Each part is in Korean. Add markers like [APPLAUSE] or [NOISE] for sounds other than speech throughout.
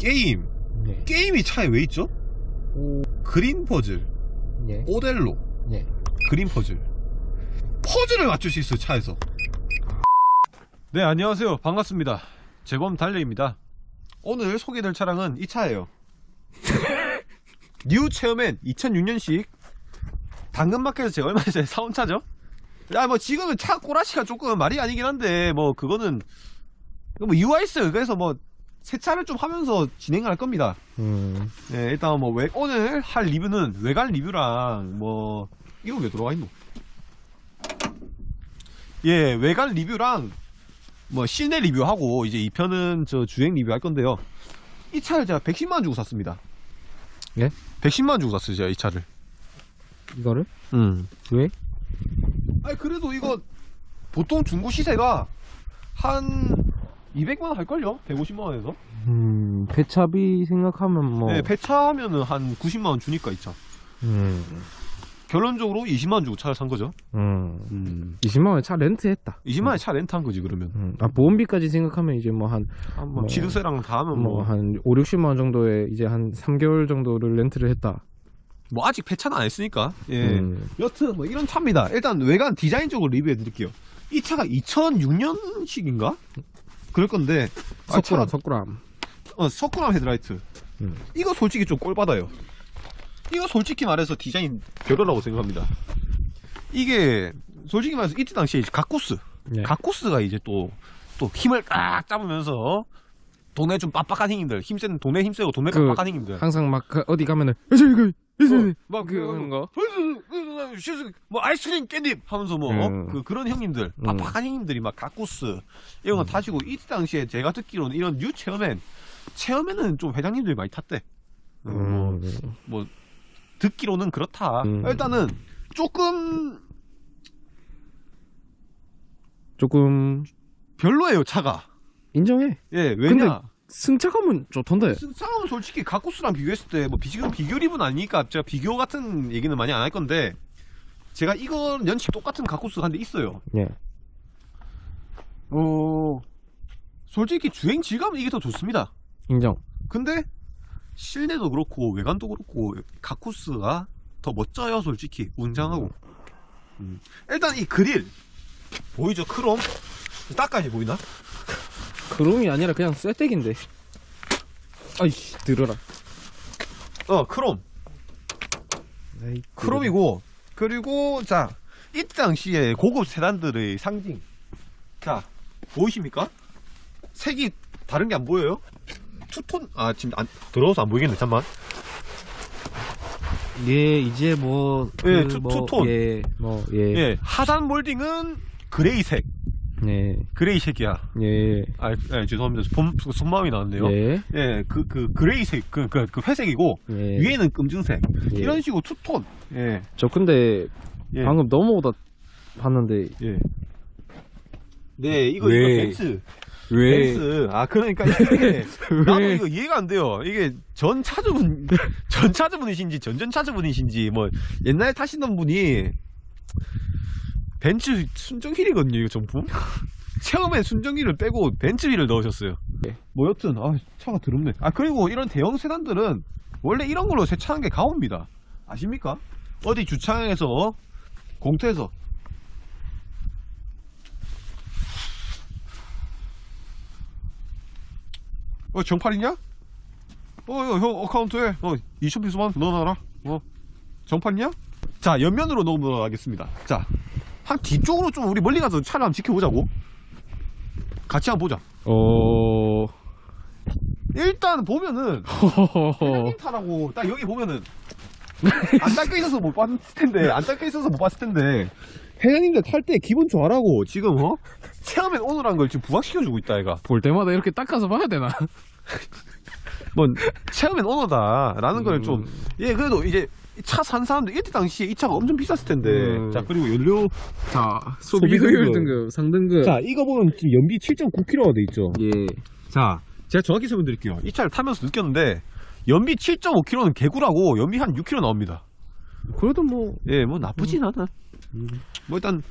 게임. 네. 게임이 차에 왜 있죠? 오, 그린 퍼즐, 네. 오델로, 네. 그린 퍼즐. 퍼즐을 맞출 수 있어요, 차에서. 네, 안녕하세요. 반갑습니다. 재범 달려입니다. 오늘 소개될 차량은 이 차예요. [LAUGHS] 뉴 체어맨 2006년식 당근마켓에서 제가 얼마 전에 사온 차죠? 야, 뭐 지금은 차 꼬라시가 조금 말이 아니긴 한데 뭐 그거는 뭐 있어요. 그래서 뭐 세차를 좀 하면서 진행할 겁니다. 음, 네, 일단 뭐 외- 오늘 할 리뷰는 외관 리뷰랑 뭐 이거 왜 들어가 있노? 예, 외관 리뷰랑 뭐 실내 리뷰하고 이제 2편은 저 주행 리뷰 할 건데요. 이 차를 제가 110만 원 주고 샀습니다. 예? 110만 원 주고 샀어요, 제가 이 차를. 이거를? 음. 왜? 아니 그래도 이거 보통 중고 시세가 한 200만 원 할걸요? 150만 원에서? 음, 배차비 생각하면 뭐. 네, 폐차하면은 한 90만 원 주니까 이 차. 음, 결론적으로 20만 원 주고 차를 산 거죠. 음. 음. 20만 원에 차 렌트했다. 20만 원에 차 렌트한 거지 그러면. 음, 아, 보험비까지 생각하면 이제 뭐 한, 아, 뭐 뭐, 취득세랑 다 하면 뭐 뭐, 한 5, 60만 원 정도에 이제 한 3개월 정도를 렌트를 했다. 뭐 아직 폐차는 안 했으니까. 예. 음, 여튼 뭐 이런 차입니다. 일단 외관 디자인 쪽으로 리뷰해 드릴게요. 이 차가 2006년식인가? 그럴 건데 아, 석구람, 차가- 석구람. 어, 석구람 헤드라이트. 음. 이거 솔직히 좀 꼴 받아요. 이거 솔직히 말해서 디자인 별로라고 생각합니다. 이게 솔직히 말해서 이때 당시에 가쿠스, 네. 가쿠스가 이제 또 또 힘을 꽉 잡으면서 돈에 좀 빡빡한 형님들, 힘센 돈에 힘세고 돈에 그, 빡빡한 형님들. 항상 막 그 어디 가면은, 이거, 이제, 어, 막 그, 그런 거. 뭐 아이스크림 깻잎 하면서 뭐 음. 그, 그런 형님들 음. 빡빡한 형님들이 막 가쿠스 이런 거 타시고 이때 당시에 제가 듣기로는 이런 뉴 체어맨 체어맨은 좀 회장님들이 많이 탔대 어, 뭐, 음, 뭐 듣기로는 그렇다 음. 일단은 조금 조금, 별로예요 차가 인정해. 예 왜냐 승차감은 좋던데. 싸움은 솔직히 가쿠스랑 비교했을 때뭐 지금 비교 리뷰는 아니니까 제가 비교 같은 얘기는 많이 안 할 건데 제가 이거 연식 똑같은 가쿠스가 한 대 있어요 예. 어 솔직히 주행 질감은 이게 더 좋습니다. 인정. 근데 실내도 그렇고 외관도 그렇고 가쿠스가 더 멋져요, 솔직히 웅장하고. 음. 일단 이 그릴 보이죠, 크롬 닦아야지 보이나? 크롬이 아니라 그냥 쇠떼기인데. 아이씨, 들어라. 어, 크롬, 크롬이고 그리고 자 이때 당시에 고급 세단들의 상징. 자 보이십니까? 색이 다른 게 안 보여요? 투톤 아 지금 안 들어서 안 보이겠네 잠만. 예, 이제 뭐, 예, 그 투- 뭐, 투톤. 예, 뭐, 예, 예, 하단 몰딩은 그레이색. 예, 그레이색이야. 예, 아, 예, 죄송합니다. 본, 손마음이 나왔네요. 예, 예, 그, 그, 그레이색, 그, 그, 그 회색이고, 예. 위에는 금증색. 예. 이런 식으로 투톤. 예, 저 근데 예. 방금 넘어오다 봤는데 예. 네, 이거, 왜? 이거 벤츠. 벤츠. 아, 그러니까 이게, [LAUGHS] 나도 이거 이해가 안 돼요. 이게 전 차주분, [LAUGHS] 전 차주분이신지, 전전 차주분이신지, 뭐, 옛날에 타시던 분이, 벤츠 순정휠이거든요, 이거 정품. [LAUGHS] 처음에 순정휠을 빼고 벤츠휠을 넣으셨어요. 예. 뭐 여튼, 아, 차가 더럽네. 아, 그리고 이런 대형 세단들은 원래 이런 걸로 세차하는 게 가오입니다. 아십니까? 어디 주차장에서, 공터에서. 어, 정팔이냐? 어, 형 어카운트에, 어, 2,000피스만 넣어놔라. 어, 정팔이냐? 자, 옆면으로 넘어가겠습니다. 자, 한 뒤쪽으로 좀 우리 멀리 가서 차를 한번 지켜보자고. 같이 한번 보자. 어, 일단 보면은, 회장님 [LAUGHS] 타라고, 딱 여기 보면은, 안 닦여 있어서 못 봤을 텐데, 안 닦여 있어서 못 봤을 텐데, 회장님들 탈 때 기분 좋아라고, 지금, 어? 체험엔 오늘한 걸 지금 부각시켜주고 있다, 얘가. 볼 때마다 이렇게 닦아서 봐야 되나? 뭐, 체험엔 오너다라는 걸 좀, 음. 예, 그래도 이제, 차 산 사람들 이때 당시에 이 차가 엄청 비쌌을 텐데. 음. 자, 그리고 연료. 자, 소비 효율 등급, 상등급. 자, 이거 보면 지금 연비 7.9km가 돼 있죠. 예, 자, 제가 정확히 설명드릴게요. 이 차를 타면서 느꼈는데, 연비 7.5km는 개구라고 연비 한 6km 나옵니다. 그래도 뭐, 예, 뭐 나쁘진 않아. 음. 뭐 일단,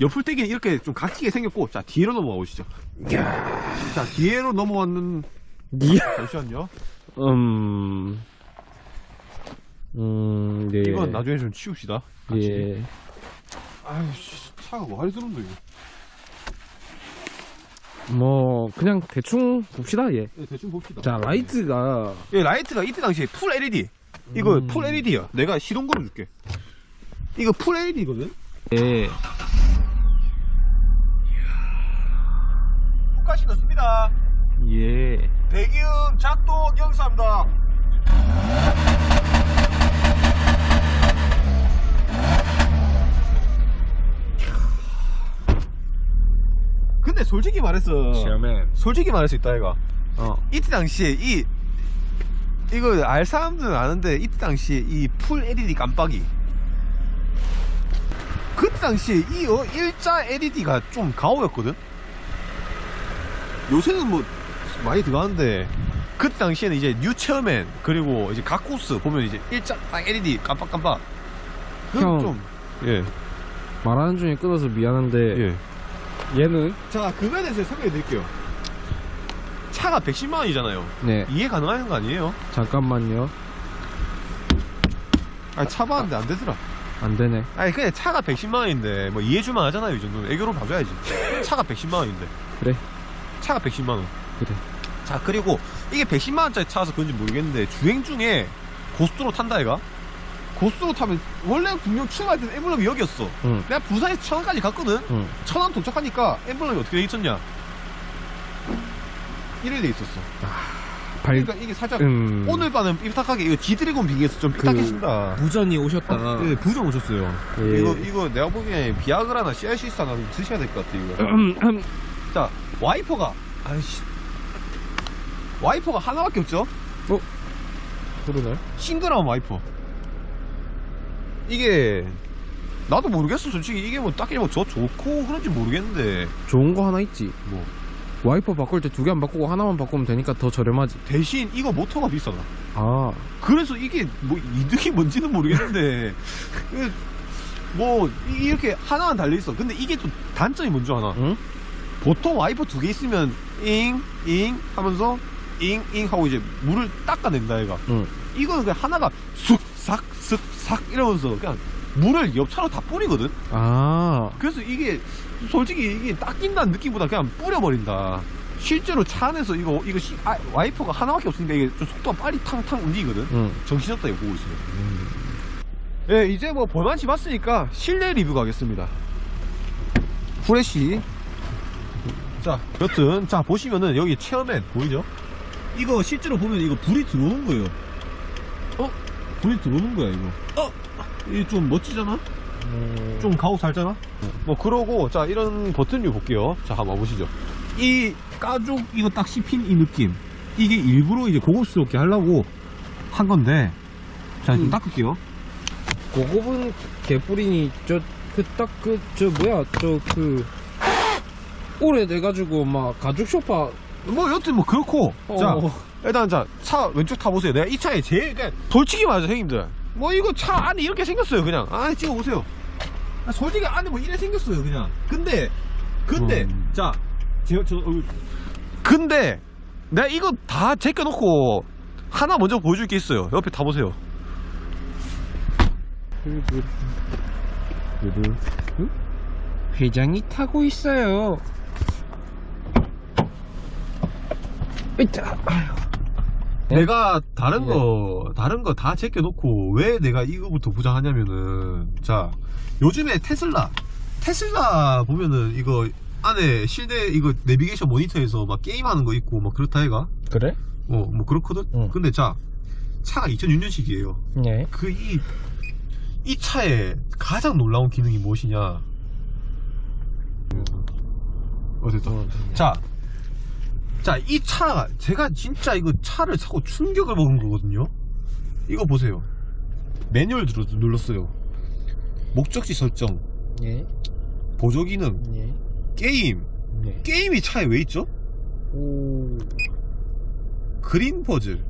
옆풀떼기 는 이렇게 좀 각지게 생겼고, 자, 뒤로 넘어가 보시죠. 자, 뒤로 넘어왔는, 이 잠시만요. 음. 음, 네. 이건 나중에 좀 치웁시다. 예. 아이씨, 차가 뭐하리 쓰는데, 이거. 뭐 그냥 대충 봅시다. 예. 네, 대충 봅시다. 자, 라이트가 예, 라이트가 이때 당시에 풀 LED. 이거 음. 풀 LED야. 내가 시동 걸어줄게. 이거 풀 LED거든? 예. 국가시 넣습니다. 예. 배기음 작동 경사합니다. 근데 솔직히 말해서 샤맨. 솔직히 말할 수 있다 이가 어. 이때 당시에 이 이거 알 사람들은 아는데 이때 당시에 이 풀 LED 깜빡이 그때 당시에 이 어, 일자 LED가 좀 가오였거든 요새는 뭐 많이 들어가는데 그때 당시에는 이제 뉴 체어맨 그리고 이제 가쿠스 보면 이제 일자 딱 LED 깜빡깜빡 형. 좀 예, 말하는 중에 끊어서 미안한데 예. 얘는 자 그거에 대해서 설명해 드릴게요 차가 110만 원이잖아요 네. 이해 가능한 거 아니에요? 잠깐만요. 아니 차 봤는데 안 되더라 안 되네. 아니 그냥 차가 110만 원인데 뭐 이해주만 하잖아요 이 정도는 애교로 봐줘야지 [LAUGHS] 차가 110만 원인데 그래. 차가 110만 원 그래. 자 그리고 이게 110만 원짜리 차라서 그런지 모르겠는데 주행 중에 고속도로 탄다 얘가 고속도로 타면 원래 분명 출발할 때는 엠블럼이 여기였어 응. 내가 부산에서 천안까지 갔거든 응. 천안 도착하니까 엠블럼이 어떻게 돼 있었냐 이래 돼 있었어 발 그러니까 이게 살짝 음. 오늘 밤은 삐딱하게 이거 지드래곤 비교해서 좀 삐딱해진다 무전이 오셨다. 어, 예, 부정 오셨어요. 예. 이거 이거 내가 보기엔 비아그라나 CRC스 하나 좀 드셔야 될 것 같아 이거. 음, 음. 자 와이퍼가 아이씨 와이퍼가 하나밖에 없죠? 그러네. 싱글한 와이퍼. 이게 나도 모르겠어 솔직히 이게 뭐 딱히 뭐 저 좋고 그런지 모르겠는데 좋은 거 하나 있지. 뭐 와이퍼 바꿀 때 두 개 안 바꾸고 하나만 바꾸면 되니까 더 저렴하지. 대신 이거 모터가 비싸다. 아. 그래서 이게 뭐 이득이 뭔지는 모르겠는데 이게 [LAUGHS] 뭐 이- 이렇게 하나만 달려 있어. 근데 이게 또 단점이 뭔지 아나? 응? 보통 와이퍼 두 개 있으면 잉, 잉 하면서 잉, 잉 하고 이제 물을 닦아낸다 얘가. 응. 이거는 그냥 하나가 쑥, 쓱, 삭 이러면서 그냥 물을 옆차로 다 뿌리거든? 아. 그래서 이게 솔직히 이게 닦인다는 느낌보다 그냥 뿌려버린다. 실제로 차 안에서 이거, 이거 시- 아, 와이퍼가 하나밖에 없으니까 이게 좀 속도가 빨리 탕탕 움직이거든? 응. 정신없다 이거 보고 있어요. 예, 이제 뭐 볼만치 봤으니까 실내 리뷰 가겠습니다. 프레쉬. 자, 여튼 자 보시면은 여기 체어맨 보이죠? 이거 실제로 보면 이거 불이 들어오는 거예요. 어? 불이 들어오는 거야 이거. 어? 이게 좀 멋지잖아? 음. 좀 가오 살잖아? 뭐 그러고 자 이런 버튼류 볼게요. 자 한번 봐보시죠. 이 가죽 이거 딱 씹힌 이 느낌. 이게 일부러 이제 고급스럽게 하려고 한 건데. 자, 좀 음. 닦을게요. 고급은 개뿌리니 저그딱그 저 뭐야 저 그 오래돼가지고 막 가죽 쇼파 뭐 여튼 뭐 그렇고. 자 어. 일단 자 차 왼쪽 타보세요. 내가 이 차에 제일 그냥 솔직히 말하자 형님들. 뭐 이거 차 안에 이렇게 생겼어요 그냥. 안에 찍어보세요. 아, 솔직히 안에 뭐 이래 생겼어요 그냥. 근데 근데 음. 자 제가 저 어, 근데 내가 이거 다 제껴놓고 하나 먼저 보여줄 게 있어요. 옆에 타보세요. 회장이 타고 있어요. 으이차. 내가 다른 네. 거 다른 거 다 제껴놓고 왜 내가 이거부터 부장하냐면은 자 요즘에 테슬라 테슬라 보면은 이거 안에 실내 이거 내비게이션 모니터에서 막 게임하는 거 있고 막 그렇다 해가 그래? 어 뭐 그렇거든 응. 근데 자 차가 2006년식이에요 네. 그 이 이 차에 가장 놀라운 기능이 무엇이냐 어 됐다 자, 자, 이 차, 제가 진짜 이거 차를 사고 충격을 먹은 거거든요? 이거 보세요. 매뉴얼 눌렀어요. 목적지 설정, 예. 보조 기능, 예. 게임. 네. 게임이 차에 왜 있죠? 오. 그림 퍼즐,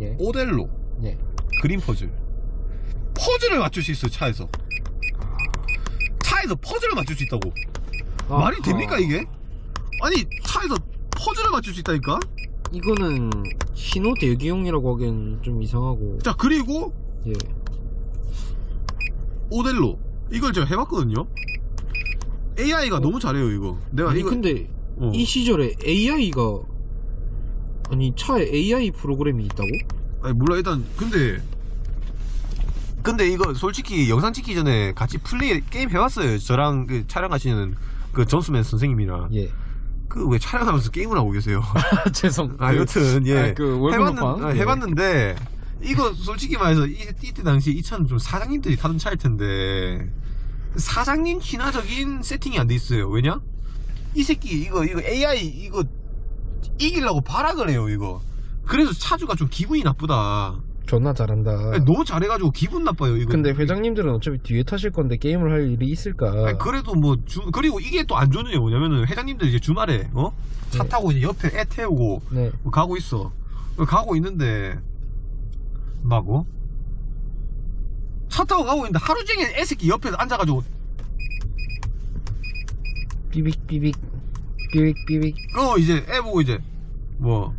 예. 오델로, 예. 그림 퍼즐. 퍼즐을 맞출 수 있어요, 차에서. 차에서 퍼즐을 맞출 수 있다고. 말이 됩니까, 이게? 아니, 차에서 퍼즐을 맞출 수 있다니까? 이거는 신호 대기용이라고 하기엔 좀 이상하고. 자 그리고 예. 오델로. 이걸 제가 해봤거든요. AI가 너무 잘해요 이거. 내가 아니 이거 근데 어. 이 시절에 AI가 아니 차에 AI 프로그램이 있다고? 아니 몰라. 일단 근데 근데 이거 솔직히 영상 찍기 전에 같이 플레이 게임 해봤어요. 저랑 그 촬영하시는 그 전수맨 선생님이랑. 예 그 왜 촬영하면서 게임을 하고 계세요? [LAUGHS] 죄송. 아 여튼 예. 아, 그 해봤는? 아, 예. 해봤는데 이거 솔직히 말해서 이, 이때 당시 이 차는 좀 사장님들이 타는 차일 텐데 사장님 친화적인 세팅이 안 돼 있어요. 왜냐? 이 새끼 이거 이거 AI 이거 이기려고 발악을 해요 이거. 그래서 차주가 좀 기분이 나쁘다 존나 잘한다 아니, 너무 잘해가지고 기분 나빠요 이거 근데 회장님들은 어차피 뒤에 타실 건데 게임을 할 일이 있을까 아니, 그래도 뭐 주, 그리고 이게 또 안 좋은 게 뭐냐면은 회장님들 이제 주말에 어? 차 네. 타고 이제 옆에 애 태우고 네 뭐 가고 있어. 가고 있는데 막 어? 차 타고 가고 있는데 하루 종일 애 새끼 옆에 앉아가지고 삐빅 삐빅 삐빅 삐빅 어 이제 애 보고 이제 뭐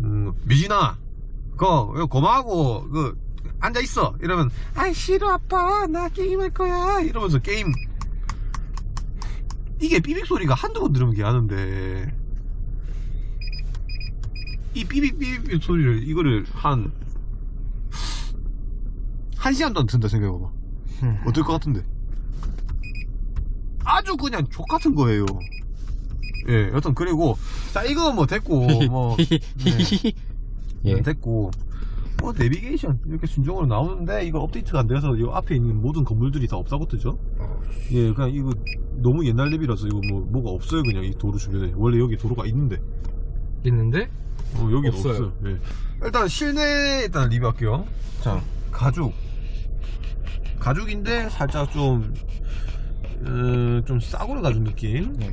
음, 미진아 그 거 고마하고 그 앉아 있어. 이러면 아이 싫어 아빠. 나 게임할 거야. 이러면서 게임. 이게 삐빅 소리가 한두 번 들으면 개하는데. 이 삐빅 삐빅 소리를 이거를 한 한 시간 동안 든다 생각해봐봐. 어떨 것 같은데? 아주 그냥 족 같은 거예요. 예 여튼 그리고 자 이거 뭐 됐고 뭐. [LAUGHS] 네. 예. 됐고 뭐 내비게이션 이렇게 순정으로 나오는데 이거 업데이트가 안 돼서 이 앞에 있는 모든 건물들이 다 없다고 뜨죠 예 그냥 이거 너무 옛날 내비라서 이거 뭐 뭐가 없어요 그냥 이 도로 주변에 원래 여기 도로가 있는데 있는데 어 여기 없어요. 없어요 예. 일단 실내 일단 리뷰할게요 자 가죽 가죽인데 살짝 좀 음, 좀 싸구려 가죽 느낌 네.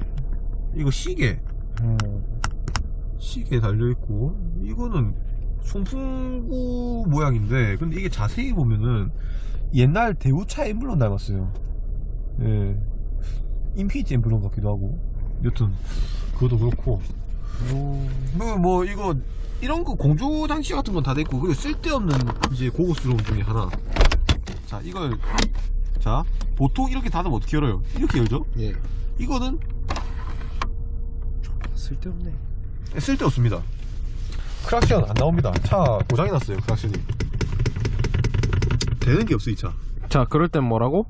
이거 시계 음. 시계 달려 있고 이거는 송풍구 모양인데 근데 이게 자세히 보면은 옛날 대우차 엠블럼 닮았어요. 예. 인피니티 엠블럼 같기도 하고. 여튼 그것도 그렇고. 뭐, 뭐 이거 이런 거 공조 장치 같은 건 다 됐고 그리고 쓸데없는 이제 고급스러움 중에 하나. 자 이걸 자 보통 이렇게 닫으면 어떻게 열어요? 이렇게 열죠? 예. 이거는 쓸데없네. 쓸데없습니다. 크락션 안 나옵니다. 차 고장이 났어요, 크락션이. 되는 게 없어, 이 차. 자 그럴 땐 뭐라고?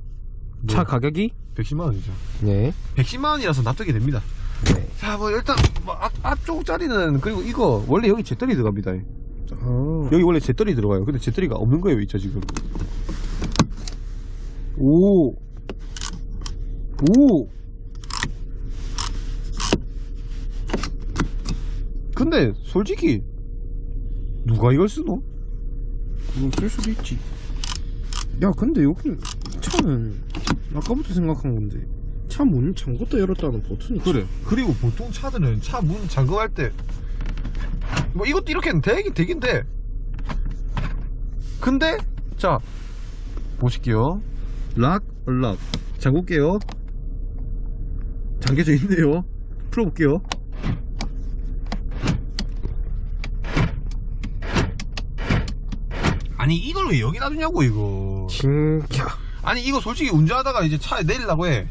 차 뭐, 가격이? 110만 원이죠. 네 110만 원이라서 납득이 됩니다. 네. 자, 뭐, 일단, 뭐 앞, 앞쪽 자리는, 그리고 이거, 원래 여기 제떨이 들어갑니다. 어. 여기 원래 제떨이 들어가요. 근데 제떨이가 없는 거예요, 이 차 지금. 오. 오. 근데, 솔직히, 누가 이걸 쓰노? 이거 쓸 수도 있지 야 근데 여기 차는 아까부터 생각한 건데 차문 잠궜다 열었다는 버튼이 그래. 그리고 보통 차들은 차 문 잠금할 때, 뭐 이것도 이렇게는 되긴 되긴 돼. 근데, 자, 보실게요. 락, 얼락. 잠글게요. 잠겨져 있네요. 풀어볼게요. 아니, 이걸 왜 여기다 두냐고, 이거. 진짜. 아니 이거 솔직히 운전하다가 이제 차에 내리려고 해.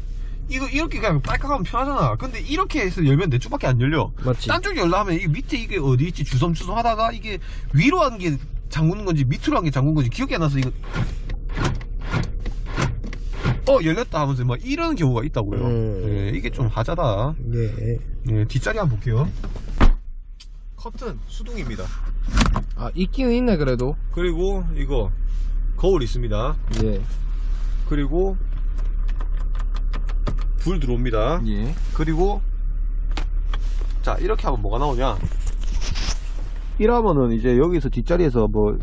이거 이렇게 그냥 빨갛 하면 편하잖아. 근데 이렇게 해서 열면 내 쪽밖에 안 열려. 맞지. 딴쪽 열려 하면 이 밑에 이게 어디 있지? 주섬주섬 하다가 이게 위로 한 게 잠그는 건지 밑으로 한 게 잠그는 건지 기억이 안 나서 이거. 어 열렸다 하면서 막 이런 경우가 있다고요. 음. 예, 이게 좀 하자다. 예. 예, 뒷자리 한번 볼게요. 커튼 수동입니다 아 있긴 있네 그래도. 그리고 이거 거울 있습니다. 예. 그리고 불 들어옵니다. 예. 그리고 자 이렇게 하면 뭐가 나오냐? 이러면은 이제 여기서 뒷자리에서 뭐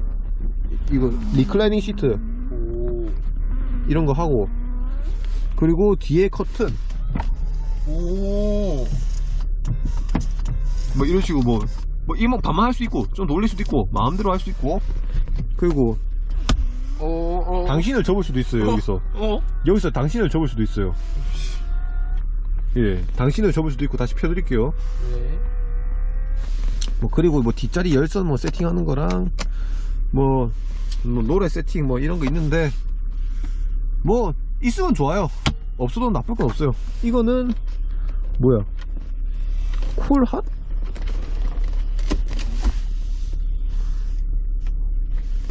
이거 리클라이닝 시트 이런 거 하고 그리고 뒤에 커튼. 오 뭐 이런 식으로 뭐, 뭐 이목 반만 할 수 있고 좀 놀릴 수도 있고 마음대로 할 수 있고 그리고 어, 어. 당신을 접을 수도 있어요 여기서 어? 여기서 당신을 접을 수도 있어요. 예, 당신을 접을 수도 있고 다시 펴드릴게요. 네. 뭐 그리고 뭐 뒷자리 열선 뭐 세팅하는 거랑 뭐, 뭐 노래 세팅 뭐 이런 거 있는데 뭐 있으면 좋아요 없어도 나쁠 건 없어요 이거는 뭐야 쿨핫?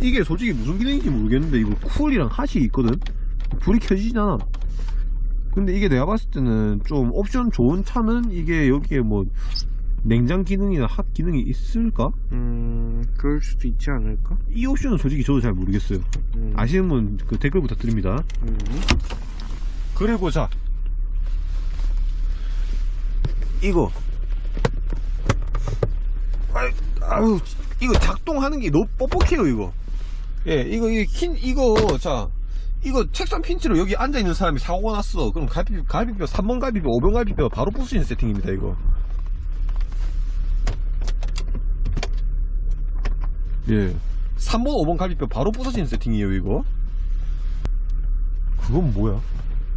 이게 솔직히 무슨 기능인지 모르겠는데 이거 쿨이랑 핫이 있거든 불이 켜지잖아 근데 이게 내가 봤을 때는 좀 옵션 좋은 차는 이게 여기에 뭐 냉장 기능이나 핫 기능이 있을까? 음 그럴 수도 있지 않을까? 이 옵션은 솔직히 저도 잘 모르겠어요 음. 아시는 분 그 댓글 부탁드립니다 음. 그리고 자 이거 아유, 아유 이거 작동하는 게 너무 뻑뻑해요 이거 예 이거 이긴 이거 자 이거 책상 핀치로 여기 앉아 있는 사람이 사고가 났어 그럼 갈비 갈비뼈 3번 갈비뼈 5번 갈비뼈 바로 부수는 세팅입니다 이거 예 3번 5번 갈비뼈 바로 부서지는 세팅이에요 이거 그건 뭐야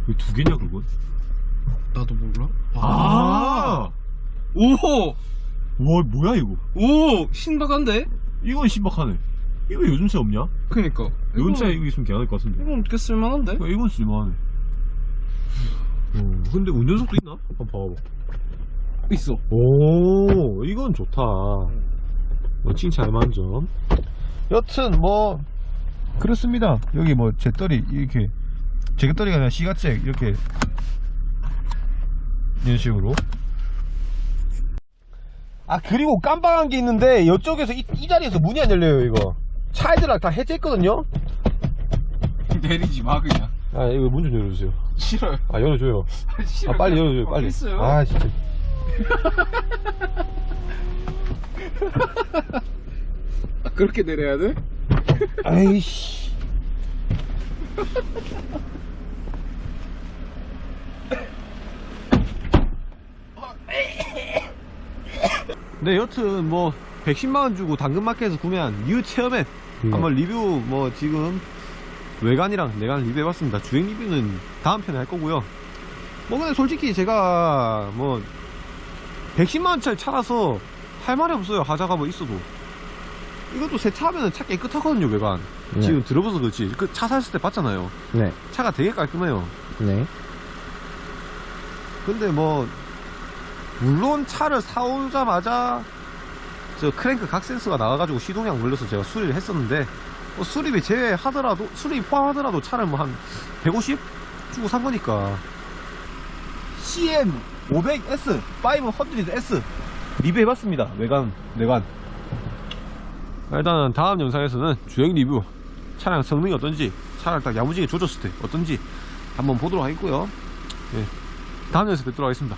왜 두 개냐 그건 나도 몰라. 아! 오! 와 뭐야 이거 오! 신박한데? 이건 신박하네 이거 요즘 차 없냐? 그니까. 요즘 차에 이거 있으면 개안할 것 같은데 이건 꽤 쓸만한데? 야, 이건 쓸만하네 어, 근데 운전석도 있나? 한번 봐봐 있어. 오 이건 좋다 뭐 칭찬할 만한 점 여튼 뭐 그렇습니다 여기 뭐 제떨이 이렇게 제떨이가 아니라 시가잭 이렇게 이런 식으로 아 그리고 깜빡한 게 있는데 이쪽에서 이, 이 자리에서 문이 안 열려요 이거 차이드락 다 해제했거든요 내리지 마 그냥. 아 이거 문 좀 열어주세요 싫어요. 아 열어줘요 싫어요. 아 빨리 열어줘요 빨리 있어요. 아 진짜 그렇게 내려야 돼? 아이씨. 네, 여튼 뭐 110만 원 주고 당근마켓에서 구매한 뉴 체어맨 한번 리뷰 뭐 지금 외관이랑 내관 리뷰해봤습니다. 주행 리뷰는 다음 편에 할 거고요. 뭐 근데 솔직히 제가 뭐 110만 원짜리 차라서 할 말이 없어요. 하자가 뭐 있어도. 이것도 새 차면 차 깨끗하거든요 외관. 네. 지금 들어봐서 그렇지. 그 차 샀을 때 봤잖아요. 네. 차가 되게 깔끔해요. 네. 근데 뭐 물론 차를 사오자마자 저 크랭크 각 센서가 나가가지고 시동이 안 걸려서 제가 수리를 했었는데 뭐 수리비 제외하더라도 수리비 포함하더라도 차를 뭐 한 150 주고 산 거니까. CM 500S 500S 리뷰해봤습니다. 외관 내관. 일단은 다음 영상에서는 주행 리뷰 차량 성능이 어떤지 차를 딱 야무지게 조졌을 때 어떤지 한번 보도록 하겠고요. 예. 다음 영상에서 뵙도록 하겠습니다